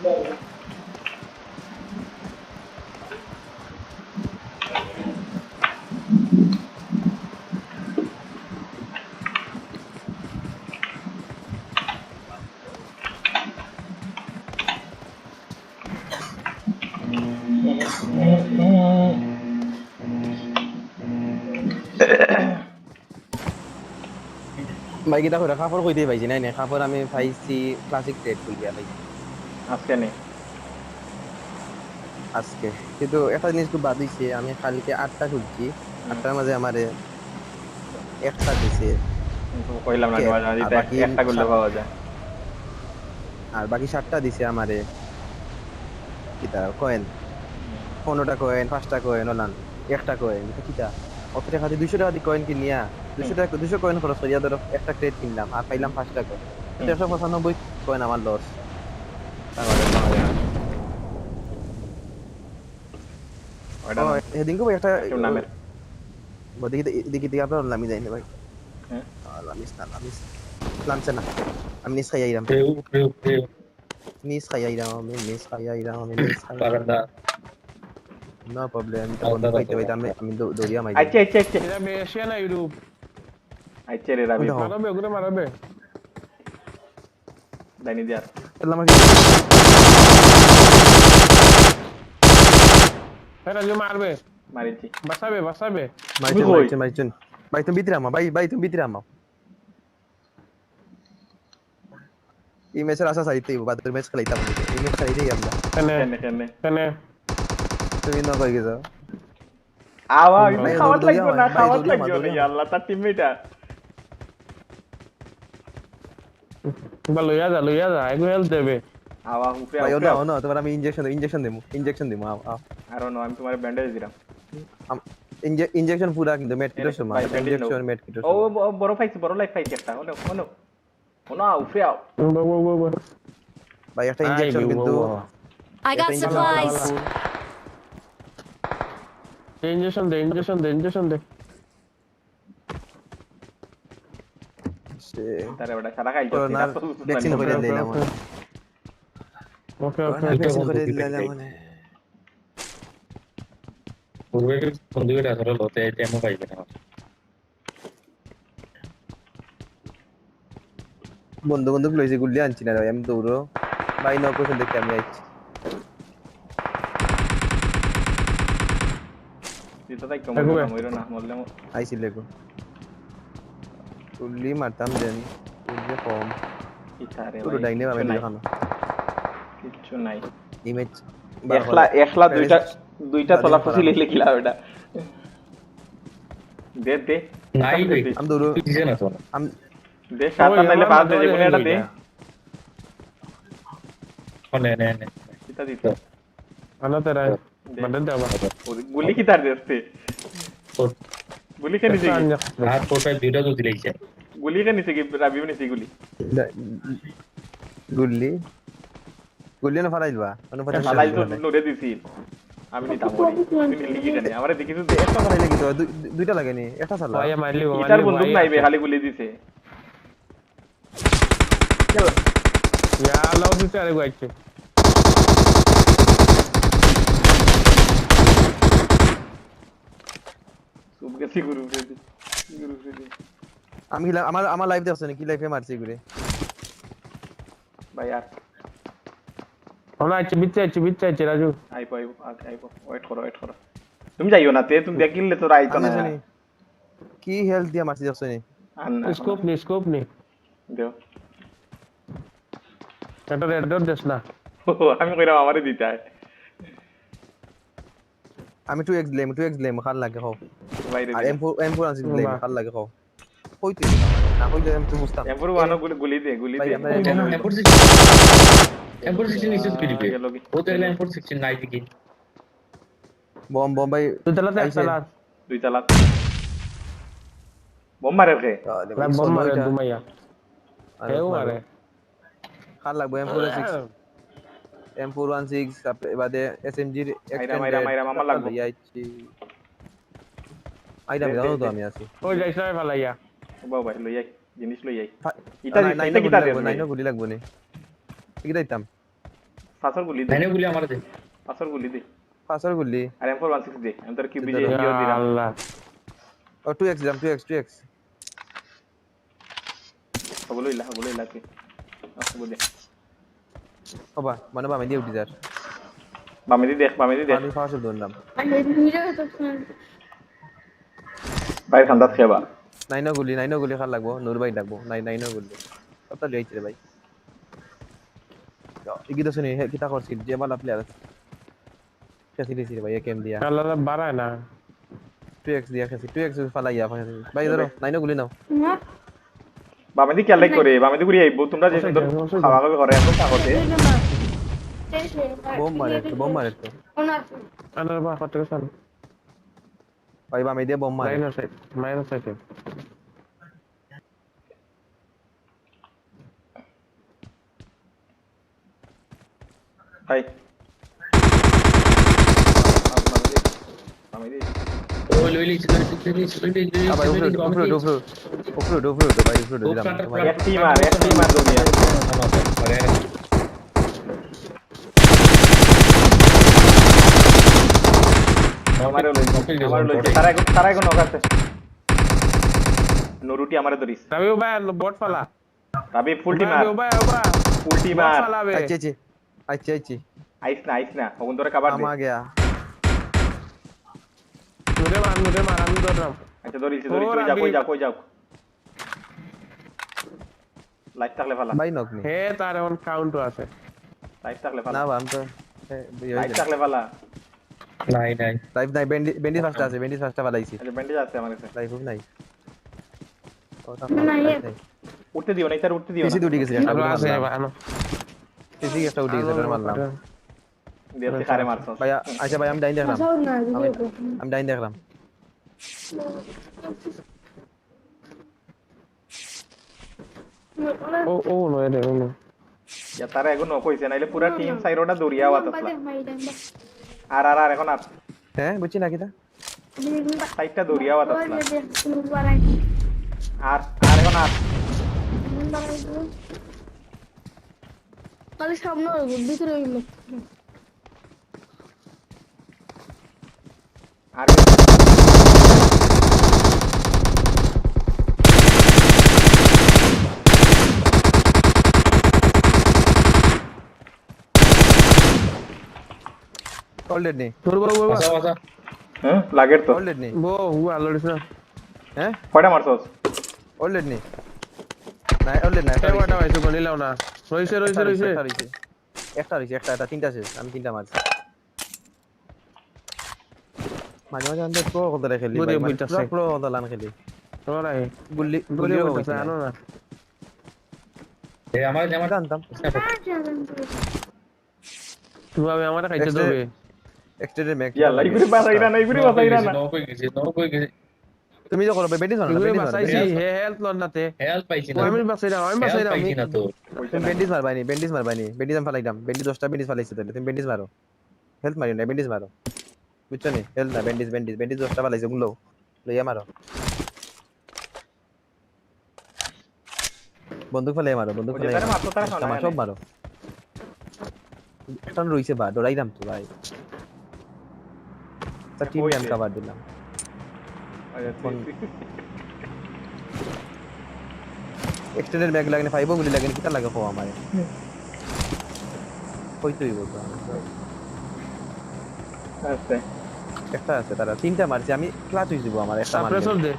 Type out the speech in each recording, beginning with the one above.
ভাই কিটা করে কাপড় কইতে পাইছি নাই নাই কাপড় আমি পাইছি ক্লাসিক ট্রেড খুলিয়া পাইছি আজকে নেই। আজকে। কিন্তু একটা জিনিস খুব বাদ দিছে আমি কালকে আটটা খুলছি আটটার মাঝে আমারে একটা দিছে। কইলাম না একটা করলে পাওয়া যায়। আর বাকি সাতটা দিছে আমারে। কিটা কয়েন? পনেরোটা কয়েন পাঁচটা কয়েন ওলান একটা কয়েন কিটা অত টাকা দিয়ে দুইশো টাকা দিয়ে কয়েন কিনিয়া দুশো টাকা দুশো কয়েন খরচ করিয়া ধরো একটা ক্রেট কিনলাম আর পাইলাম পাঁচটা কয়েন। দেড়শো পঁচানব্বই কয়েন আমার লস ওইটা না। সেদিনকে ভাই একটা নামের দেখি দেখি দেখি আপনার লামি যাই না ভাই হ্যাঁ? লামিস না লামিস লামছে না আমি নিস খাই আইরাম. নিস খাই আইরাম আমি নিস খাই আইরাম আমি নিস খাই Paranda. নো প্রবলেম আমি তো বন্ধ পাইতে। পাইতে আমি আমি দৌড়িয়া মাই আইছে আইছে আইছে এটা বেশিয়া না ইউটিউব আইছে রে রাবি? মারাবে ওগুলো মারাবে দাইনি দিয়ার আমার হ্যাঁ রাজু মারবে মারিছি বাঁচাবে বাঁচাবে মাইচুন? মাইচুন মাইচুন ভাই তুমি ভিতরে আমা ভাই ভাই তুমি ভিতরে আমা এই ম্যাচের আশা চাইতেই বাদের ম্যাচ খেলাইতাম না। এই ম্যাচ খেলাইতেই আমরা কেনে কেনে কেনে তুমি ন কই গেছো আওয়া ইমে খাওয়াত লাগবে না খাওয়াত লাগবে না। আল্লাহ তার টিমমেটা বা লইয়া যা লইয়া যা এগু হেল্প দেবে উপরে ভাই উপরে তোমার আমি ইনজেকশন ইনজেকশন দেবো ইনজেকশন দেবো আও আও। আর আমি তোমার ব্যান্ডেজ দিলাম। ইনজেকশন পুরা কিন্তু মেট কিটোর সময় ইনজেকশন মেট কিটোর ও বড় পাইছি বড় লাইফ পাইছি একটা ওনো ওনো ওনো উপরে আও। বো বো বো বো ভাই একটা ইনজেকশন কিন্তু ইনজেকশন দে ইনজেকশন দে ইনজেকশন দে সে- তারে বড় সারা খাইছো ভ্যাকসিন করে দিলাম ওকে ওকে ভ্যাকসিন করে দিলাম দিতে মানে পূর্বে বন্ধু করে আসলে লতে টাইমও পাইবে না বন্ধু বন্ধু লইছে গুলি আনছি না ভাই আমি দৌড়ো ভাই ন দেখতে আমি আইছি তুই ভাই। মইরো না মরলে মর আইছি লেগো গুলি মারতাম দেন গুলি কম পুরো ডাইনে আমি দেখানো কিচ্ছু নাই। ইমেজ একলা একলা দুইটা দুইটা তলা করা। ফুসি লিখলে কিলা ওটা। দে দে। নাই আমি দৌড়ো দিছে না তো আমি দে সাতটা নাইলে পাঁচ দে যেগুলো এটা দে। ও নে নে নে। কিতা দিত। আনা তেরা দে। বান্ডে দেবা ওরে, গুলি কি তার দেস্তে? গুলি কে নিছে কি? আর দুইটা যদি লেগেছে। গুলি কে নিছে কি? রাবিও নিছে গুলি? গুলি? গুলি না ফারাইলবা মানে ফালাই তো নড়ে দিছি। আমি নিতাম জানি আমারে দেখি তো একটা ফারাইলে কি দুইটা লাগেনি একটা সালা ভাইয়া মারলি ইটার বন্দুক নাই বে খালি গুলি দিছে। ইয়া লাউ দিতে আরে গাইছে আমি আমার আমার লাইফ দেখছ নাকি? লাইফে মারছি ঘুরে ভাই আর ওনা আইছে বিচ্ছে আইছে বিচ্ছে আইছে রাজু আইপো আইপো আগে ওয়েট করো ওয়েট করো তুমি যাইও না তে তুমি দেখিলে তো আইতো না কি হেলথ দিয়া মারছি দেখছ নি স্কোপ নি স্কোপ নি দেও এটা রেড ডট দেস না আমি কইরাম আমারে দিতে হয় আমি 2x দিলাম 2x দিলাম খাল লাগে বাইরে আর M4 M4 আনছি দিলাম খাল লাগে খাও কই তুই না কই আমি তো বুঝতাম এরপর ওয়ানো গুলি গুলি দে গুলি দে আমরা এম্পোর এম্পোর সিক্সটিন নিচে তুই দিবে গেল কি? ও তো এম্পোর সিক্সটিন নাই দিকে বম বম ভাই তুই তালাতে আইছে। একটা দুই তালা বোম মারে কে লাগ বম মারে দুমাইয়া কেউ মারে খাল লাগবে M4 6 M416 তারপরে এবারে SMG র মাইরা, মাইরা, মাইরা, মামা লাগবো। আইছি আইডা দে, জানো দে, তো। আমি আছি ওই যাইছ না ফালাইয়া বাবা ভাই লই আই জিনিস লই আই ফা- ইটা নাই- দিস নাই ইটা না কিটা লাগবো, নাই নাই না গুলি লাগবো নি কি দিতাম? পাঁচর গুলি দে। গুলি আমার দে। পাঁচর গুলি দে। পাঁচর গুলি। আর দে। আমি তোর কি বিজে দিলাম আল্লাহ। ও টু এক্স দিলাম টু এক্স টু ইলা সবগুলো ইলা দে। মানে বামে দিয়ে উঠি যার বামে দি দেখ বামে দি দেখ। আমি ফাঁসল ধরলাম ভাই ঠান্ডা খেবা। নাইনো গুলি নাইনো গুলি খার লাগবো নূর ভাই লাগবো। নাই নাইনো গুলি। সবটা লিয়াইছি রে ভাই। ইগি তো শুনি কিতা করছিল যে বালা প্লেয়ার রে ভাই একেম দিয়া আল্লাহ বাড়ায় না টু এক্স দিয়া খেসি টু এক্স ফালাইয়া ভাই ধরো নাইনো গুলি নাও বামে দি কেলাই করে বামে দি ঘুরি আইবো তোমরা যে সুন্দর খাওয়া খাওয়া করে এত সাগতে বোম মারে তো বোম মারে তো আনার বা কত সাল ভাই বামে দিয়ে বোম মারে মাইনাস সাইড মাইনাস সাইড ভাই বামে দি ওই লই লিছি লই লিছি লই লিছি লই লিছি আ ভাই উপরে উপরে উপরে উপরে উপরে উপরে ভাই উপরে দিলাম ভাই এক টিম আর এক টিম আর দুনিয়া আমারে লইছে আমারে লইছে তারা এখন তারা এখন নগাছে নরুটি আমারে ধরিস রবি ভাই বট ফালা রাবি ফুল টিম রবি ভাই ফুল টিম আচ্ছা আচ্ছা আচ্ছা আচ্ছা আইস না আইস না ওগুন ধরে কাবার দে। আমা গয়া। মুদে মার মুদে মার আমি ধরলাম আচ্ছা ধরিস Oh, কই যা কই যা কই যাও লাইট থাকলে ফালা ভাই নক নি। হে তার এখন কাউন্ট আছে। লাইট থাকলে না ফালা তো লাইট থাকলে ফালা নাই নাই। লাইভ নাই বেন্ডি বেন্ডি ফার্স্ট আছে বেন্ডি ফার্স্টটা ফালাইছি আচ্ছা ব্যান্ডেজ আছে আমার কাছে। লাইভ নাই। উঠতে দিও না ইতার উঠতে দিও না। দুটি গেছে একটা আছে মারলাম পিসি একটা উঠে গেছে মারলাম দিয়ে খারে মারছস ভাই আচ্ছা ভাই আমি ডাইন দেখলাম আমি ডাইন দেখলাম ও ও নয় রে ও ইয়া তারা এখন কইছে নাইলে পুরা টিম সাইরোটা দৌড়িয়া আসলা আর আর আর এখন আর হ্যাঁ বুঝছি না কিতা সাইডটা দৌড়িয়া আসলা আর আর এখন আর তাহলে সামনে ভিতরে হইল আর অলরেড নেই তোর বড় বড় হ্যাঁ লাগের তো। অলরেড নেই বো হু আলোড়িস না হ্যাঁ? কয়টা মারছস? অলরেড নেই নাই অলরেড নাই এই ওটা হইছে না। রইছে রইছে রইছে একটা রইছে একটা একটা তিনটা শেষ আমি তিনটা মারছি। মাঝে মাঝে আমাদের প্রো কত খেলি। প্রো কত লান খেলি। গুলি গুল্লি বলতেছে আনো না। এই আমার আমার জানতাম। তুই আমি আমার খাইতে দেবে। এক্সটেন্ডেড ম্যাক ইয়া লাইগুরি বাসাইরা না বাসাইরা না। নো কই গেছে নো কই গেছে। তুমি যখন বেডি ধরো না তুই বেডি বাসাইছি ধরো হে হেল্প লন নাতে। হেল্প পাইছি না। আমি বাসাই দাও আমি বাসাই হেল্প দাও না তো তুমি বেন্ডিজ মারবানি বেন্ডিজ মারবানি বেন্ডিজ আমি ফালাইতাম বেন্ডিজ দশটা বেন্ডিজ ফালাইছি তাহলে তুমি বেন্ডিজ মারো হেলথ মারি না বেন্ডিজ মারো বুঝছ নি? হেলথ না বেন্ডিজ বেন্ডিজ বেন্ডিজ দশটা ফালাইছে গুলো লইয়া মারো বন্দুক ফেলে মারো বন্দুক ওই ফেলে যে তারা মারতো, তারা খাওয়া মারো না, সব মারো একটা রইছে বা ডরাইলাম তো ভাই তা টিম আমি কভার দিলাম। এক্সটেন্ডেড ব্যাগ লাগেনি ফাইভ গুলি লাগেনি কিটা লাগে ফো আমারে? কইতেই বলতো আচ্ছা একটা আছে তারা তিনটা মারছি আমি ক্লাচ হয়ে যাব আমার একটা মারলে। সাপ্রেসর দে।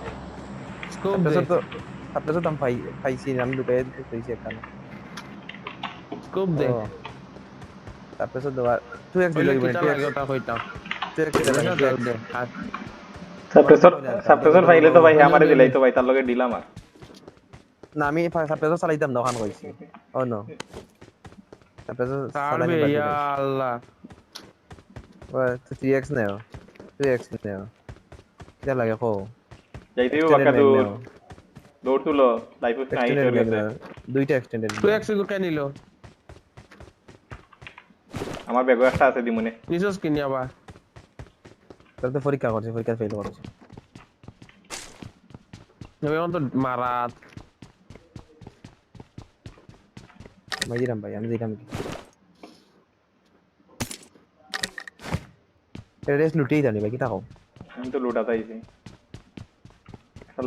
স্কোপ দে। সাপ্রেসর তো সাপ্রেসর আমি পাই পাইছি আমি ঢুকাই দিতে চাইছি একটা স্কোপ দে সাপ্রেসর টু এক্স কইলে দিলে কিটা লাগে ওটা কইতাম। টু এক্স দিলে সাপ্রেসর সাপ্রেসর ফাইলে তো ভাই আমারে দিলাই তো ভাই তার লগে দিলাম আর। না আমি সাপ্রেসর চালাইতাম না ওখান কইছি। ও নো সাপ্রেসর ছাড়বে ইয়া আল্লাহ। থ্রি এক্স নেও টু এক্স নেও। কিটা লাগে কো যাইতেও বাকা দূর। দৌড় তুলো লাইফ নাই এক্সটেন্ডেড হয়ে গেছে। দুইটা এক্সটেন্ডেড তুই এক সেকেন্ড কেন নিলো? আমার ব্যাগও একটা আছে দিমুনে। নিছস কিনি আবার? তাহলে তো পরীক্ষা করছে পরীক্ষা ফেল করছে। তো মারাত ভাই দিলাম ভাই আমি দিলাম রেস লুটেই জানি ভাই কি থাকো আমি তো লুটা চাইছি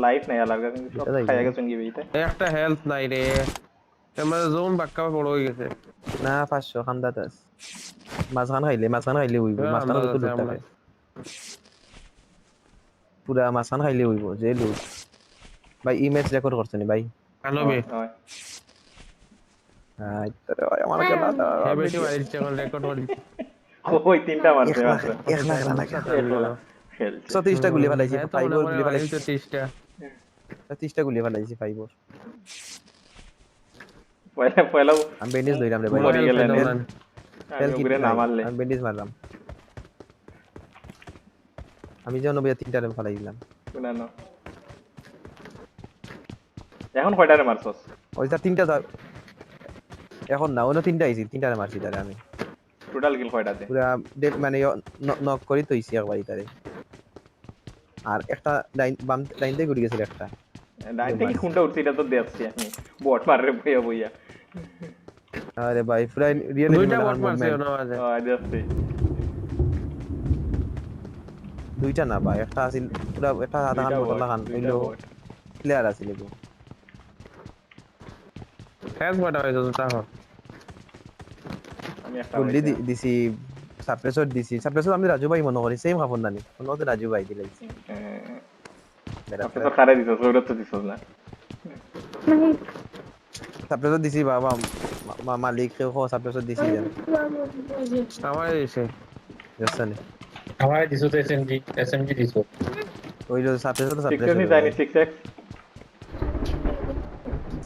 লাইফ নাই আলাদা কিন্তু সব খাইয়া গেছেন কি বেইতে একটা হেলথ নাই রে। আমার জোন বাক্কা বড় হয়ে গেছে। না পাঁচশো খান্দাত আছে মাঝখান খাইলে মাঝখান খাইলে উইব হ্যাঁ, মাঝখান তো আছে লুট আমার। থাকে পুরা মাঝখান খাইলে উইব যে লুট ভাই ইমেজ রেকর্ড করছে নি ভাই। হয় তোরে ভাই, আমার খেলা দাও। হ্যাঁ মারিস এখন রেকর্ড করি। ওই তিনটা মারছে এক মাত্র। এক লাখ লাগে। খেলছে ছত্রিশটা গুলি ফেলাইছি হ্যাঁ, ফাইভ গুলি হয় ফেলাইছি। তো তিরিশটা ছত্রিশটা গুলি ফেলাইছি ফাইভ পয়লা পয়লা আমি বেন্ডেজ ধরলাম রে ভাই। মরে গেলেন। হেলথ আমি Health kit উপরে না নাই, মারলে আমি বেন্ডেজ মারলাম। আমি যেন ভাই তিনটা ফেলাই দিলাম। না না এখন কয়টারে মারছস? ওই তার তিনটা ধর- এখন না তিনটা আইছি তিনটা মারছি তারে আমি। টোটাল কিল কয়টাতে পুরা ডেট মানে নক করি তৈছি একবার তারে। আর একটা লাইন বাম লাইন দিয়ে ঘুরে গেছিল একটা। ডাইন থেকে খুনটা উঠছে এটা তো দেখছি আমি। বট মারে বইয়া বইয়া। আরে ভাই পুরা রিয়েল দুইটা বট মারছে মাঝে। আহ, দেখছি দুইটা না ভাই একটা আছিল পুরা একটা আধা খান বোতল খান হইল প্লেয়ার আছিল এগো হেলথ কটা হয়েছে তো তাহলে। আমি একটা দিছি সাপ্রেসর দিছি। সাপ্রেসর আমি রাজু ভাই মনে করি সেম কাপড় নানি মনে হতে রাজু ভাই দিলাইছি খারে দিছস? ওটা তো দিছস না। সাপ্রেসর দিছি বাবা মালিক কো সাপ্রেসর দিছি আমার এসে জানি আমার দিছো তো এসএমজি এসএমজি দিছো ওই যে সাপ্রেসর সিক্স সাপ্রেসর নি যায়নি সিক্স এক্স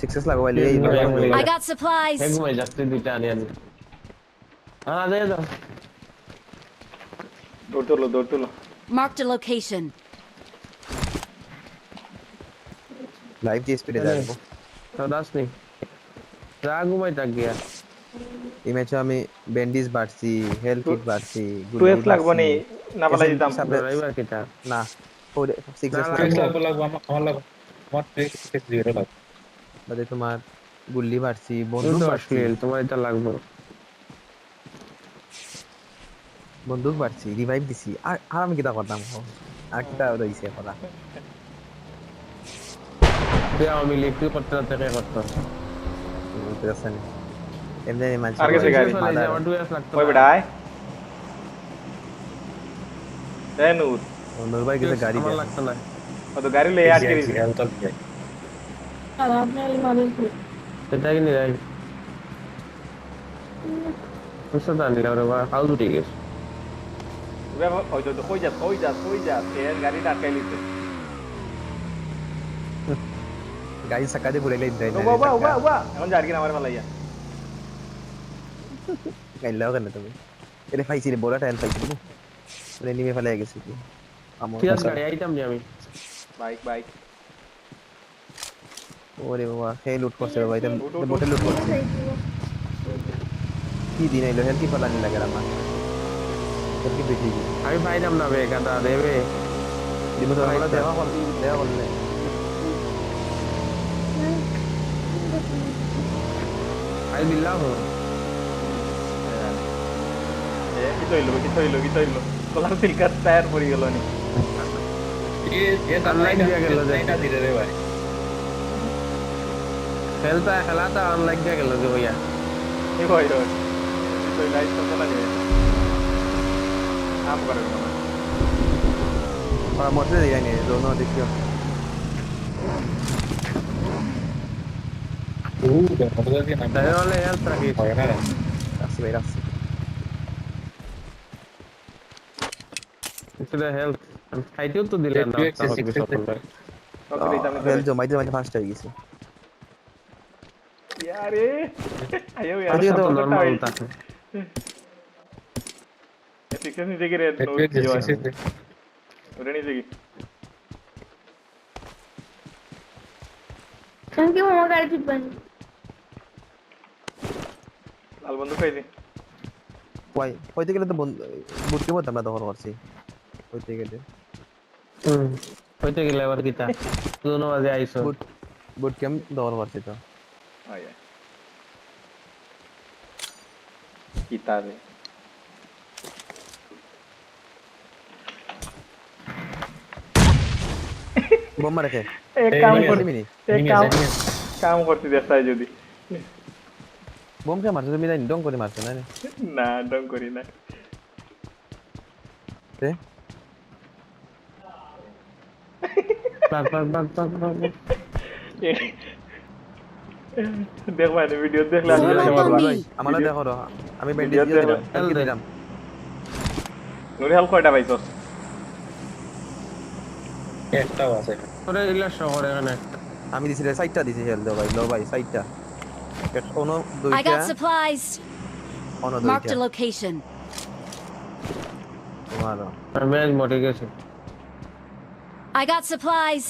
সিক্সেস লাগাইলে এই Yeah, I got supplies. এক ঘুমাই যাচ্ছে দুইটা আনি আনি হ্যাঁ দে দাও দৌড় তুলো দৌড় তুলো Marked a location. লাইভ জি স্পিডে যাব তো দাস নি যা ঘুমাই থাক গিয়া এই ম্যাচে আমি ব্যান্ডিজ বাড়ছি হেলথ কিট বাড়ছি টু এক্স লাগবো নি না পালা দিতাম ড্রাইভার কিটা না না, ট্রেস লাগবো লাগবো আমার লাগবো আমার ট্রেস জিরো লাগবো বাদে তোমার গুল্লি বাড়ছি বন্দুক আসলে তোমার এটা লাগবে। বন্দুক বাড়ছি রিভাইভ দিছি। আর আর আমি কিটা করতাম? আর কিটা রইছে করা আমি লিখতে করতে না থেকে করতো বুঝতেছেন এমনি মানুষ আর কিছু গাড়ি? ওই বেটা এ নূর বন্ধুর ভাই কিছু গাড়ি আমার দেয় লাগতো না। ও তো গাড়ি লয়ে আটকে দিছে হেলথ যাই আর আপনার মানুষ সেটা কি নিরাই? বুঝতে তো আনলে ওরে বা হাউ দুটি গেছে। ওই তো কই যাস কই আটকাই লিছে গাড়ি চাকা দিয়ে দেয় বাবা বাবা বাবা এখন জাড়কি আমার ফেলাইয়া গাইলাও কেন তুমি? এটা পাইছি রে বড় পাইছি রে। মানে নিমে ফেলে গেছি কি? আমার ঠিক আছে গাড়ি আইতাম নি আমি। Bike bike. ওরে বাবা সেই লুট করছে উঠ, উঠ, বোটে লুট করছে। কি দিন আইলো হেলথ কি পালানি লাগে আমার। হেলথ কি বেশি কি আমি পাইতাম না বে গাদা দেবে। দিব তো আমরা দেওয়া কল দেওয়া করলে আই দিলাম এ কি তৈলো কি তৈলো কি তৈলো কলার সিলকার টায়ার পড়ি গেল নি দিয়া খেলতা খেলাটা অনলাইন কে গেল যে ভাইয়া। এই ভাই রয় কি তৈলো আইস তো চলা যায় আম করে না মরতে দেয় দোনো দেখিও ও দেখো তো না। তাই হলে হেল্প রাখিস হয় না। রাখছি ভাই রাখছি সেটা হেল্প খাইতেও তো দিলেন না হেলথ জমাইতে জমাইতে ফার্স্ট হয়ে গেছে ইয়ারে আয়ো ইয়ার তো নরমাল থাকে সিক্সেস নিতে গিয়ে রে ওটা নিতে কি থ্যাংক ইউ আমার গাড়ি ঠিক বানি লাল বন্ধু খাইছি কই কইতে গেলে তো বন্ধু বুটকে মত আমরা দখল করছি? হইতে গেলে। হইতে গেলে আবার কিতা? কোন মাঝে আইছো বুট ক্যাম্প দর পারছি তো? কিতাবে বোমা রেখে এক কাম করতে এক কাম কাম করতে দেখাই যদি। বোম কে মারছো? তুমি জানি ডং করে মারছো না না ডং করি না। রে bug bug bug bug bug bug. দেখবা ভিডিও দেখলে আমি Follow দেখতে পারবা দেখো রো আমি ব্যান্ডেজ দিয়ে দিলাম। কালকে দিলাম। নুরি হাল কয়টা পাইছস একটাও আছে। ওরে এগুলা শহর এখানে। আমি দিছি রে সাইডটা দিছি হেল দাও ভাই লো ভাই সাইডটা অন I দুইটা got supplies. অন Marked দুইটা a location. তোমারও। আমি আজ মরে গেছি। I got supplies.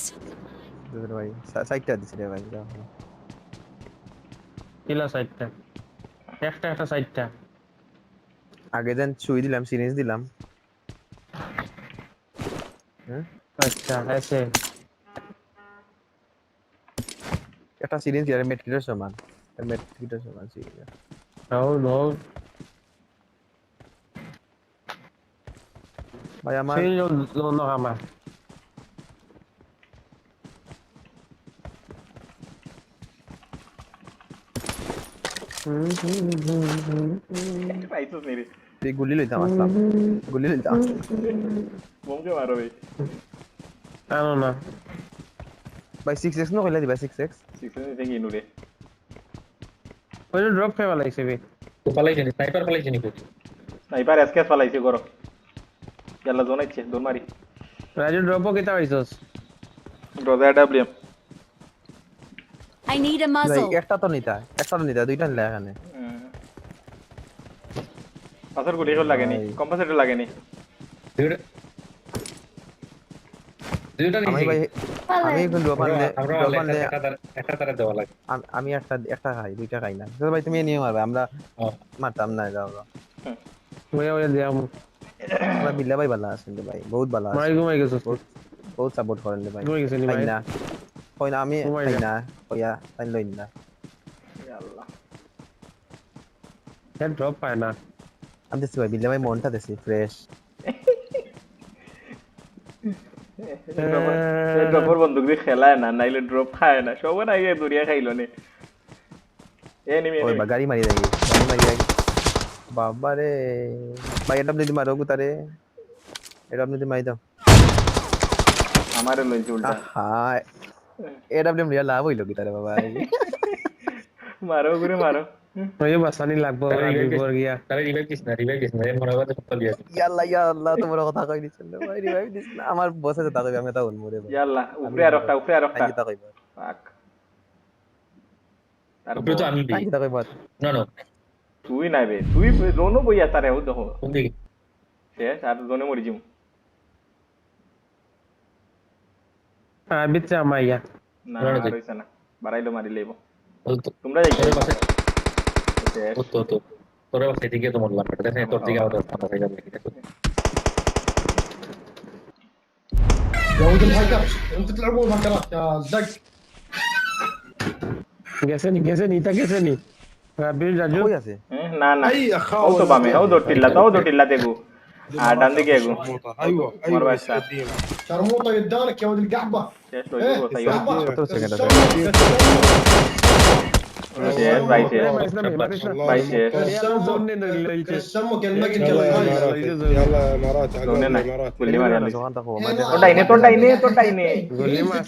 দুইটা ভাই সাইডটা দিছি রে ভাই দাও। কিলা সাইডটা একটা একটা সাইডটা আগে দেন সুই দিলাম সিরিজ দিলাম। হ্যাঁ? আচ্ছা আছে। একটা সিরিজ দিয়ে মেট কিটার সমান। মেট কিটার সমান সিরিজ নাও নাও। ভাই আমার সেই জন্য আমার। পাইছস নি রে তুই গুলি লইতাম আসলাম গুলি লইতাম বোমকে মারো ভাই জানো না। ভাই সিক্স এক্স নো দিবা সিক্স এক্স সিক্সেন নিতে কি নুরে ওই ড্রপ খেয়ে লাগছে বে। তো পালাইছে নি? স্নাইপার পালাইছে নি স্নাইপার এসকেস পালাইছে করো ইয়াল্লা জোনাইছে দোন মারি রাজু ড্রপও কেতা পাইছস? রোজা ডাব্লিউএম I need a ভাই একটা তো নিতা একটা নিতা দুইটা নিলা এখানে পাথর গুলি এখন লাগেনি। কম্পাসেটর লাগেনি। দুইটা দুইটা আমি একটা একটা খাই দুইটা খাই না। ভাই তুমি নিয়ে মারবে আমরা মারতাম না যাও আমরা বিল্লা ভাই ভালো আছেন ভাই বহুত ভালো আছে ঘুমাই গেছস বহুত সাপোর্ট করেন ভাই। ঘুমাই গেছিস নি খাই ভাই না। কই না আমি। না। কইয়া তাই লই না। হ্যাঁ ড্রপ পায় না আমি দেখছি ভাই বিল্লা ভাই মনটা দেখছি ফ্রেশ ড্রপর বন্দুক দিয়ে খেলায় না নাইলে ড্রপ খায় না সবার আগে দরিয়া খাইলো নে এ নিমি ওই বা গাড়ি মারি দেখি গাড়ি মারি দেখি বাবা রে ভাই এটা আপনি যদি মারো গুতারে এটা আপনি যদি মারি দাও আমারে লইছে উল্টা হ্যাঁ এটা আপনি লাভ হইল গিতারে বাবা মারো ঘুরে মারো ওই বাসানি লাগবো তারে আমি revive পর গিয়া তারে রিভাইভ দিস না রিভাইভ দিস না এর মনে হয় সব আছে ইয়াল্লা ইয়াল্লাহ তোমার কথা কই দিছেন রে ভাই রিভাইভ দিছ না আমার বসে তো তাকবে আমি তা উনমু রে ভাই ইয়াল্লা উপরে আর একটা উপরে আর একটা কি তা কইবা ফাক উপরে তো আমি কি তা কইবা না না তুই নাই বে তুই রোনো বইয়া তারে ও দেখো কোন দিকে শেষ আর জনে মরি জিম আর বিচ্ছে আমাইয়া না রোনো আর দিক। হইছে না বাড়াইলো মারি লইব ও তো তোমরা যাই তোর পাশে শেষ ও তো তো তোর পাশে দিকে তো মরলাম এটা দেখে তোর দিকে আওয়াজ আসছে যাবে এটা يا ولد الهايكر انتوا تلعبون هاكرات يا زق গেছে নি গেছে নি তা গেছে নি রাবির রাজু কই আছে হ্যাঁ, না না اي ও اخاوه তো বামে ও দোটিল্লা তো দোটিল্লা দেগু আর ডান দিকে এগু ايوه مر ايوه بس. شرموطه قدامك يا ولد القحبه শেষ লইব তাই قحبه সতেরো সেকেন্ড طنطاينه طنطاينه طنطاينه قول لي ما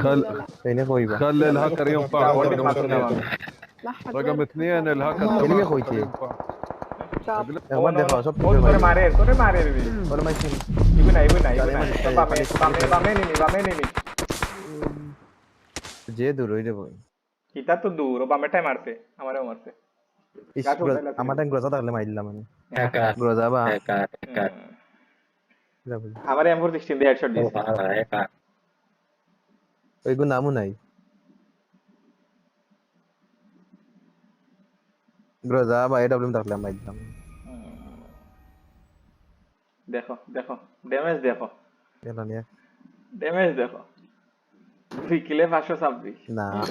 خل خل ما ينفع رقم اثنين الهاكر كلمه خويتي മാറേ മാറേ ഇവിടെ ഇവിടെ ഇവിടെ যে দূর হইরে বই কিতা তো দূর ও বামেটাই মারছে আমারও মারছে। টাইম গ্রজা দিলাম আমি। একা গ্রজা বা একা একা আমার এম4 16 দিয়ে হেডশট ও দিছে একা ওই নামও নাই। গ্রজা বা এডব্লিউএম থাকলে মারি দিলাম। দেখো দেখো। ড্যামেজ দেখো। ড্যামেজ দেখো। দুই কিলে না।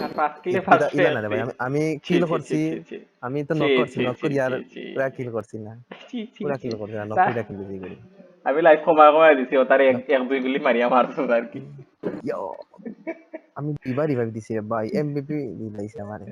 পাঁচ কিলে ভাই আমি- কিল করছি। আমি তো নক করছি নক করি আর ছি, ছি। পুরা কিল করছি না। পুরা কিল করছি না নক করে কিল দিই করি। আমি লাইফ কমা কমাই দিছি তার এক এক দুই গুলি মারিয়া মারছো আর কি। ইয়ো। আমি দুইবার রিভাইভ দিছি রে ভাই এমবিপি দিলাইছে আমারে।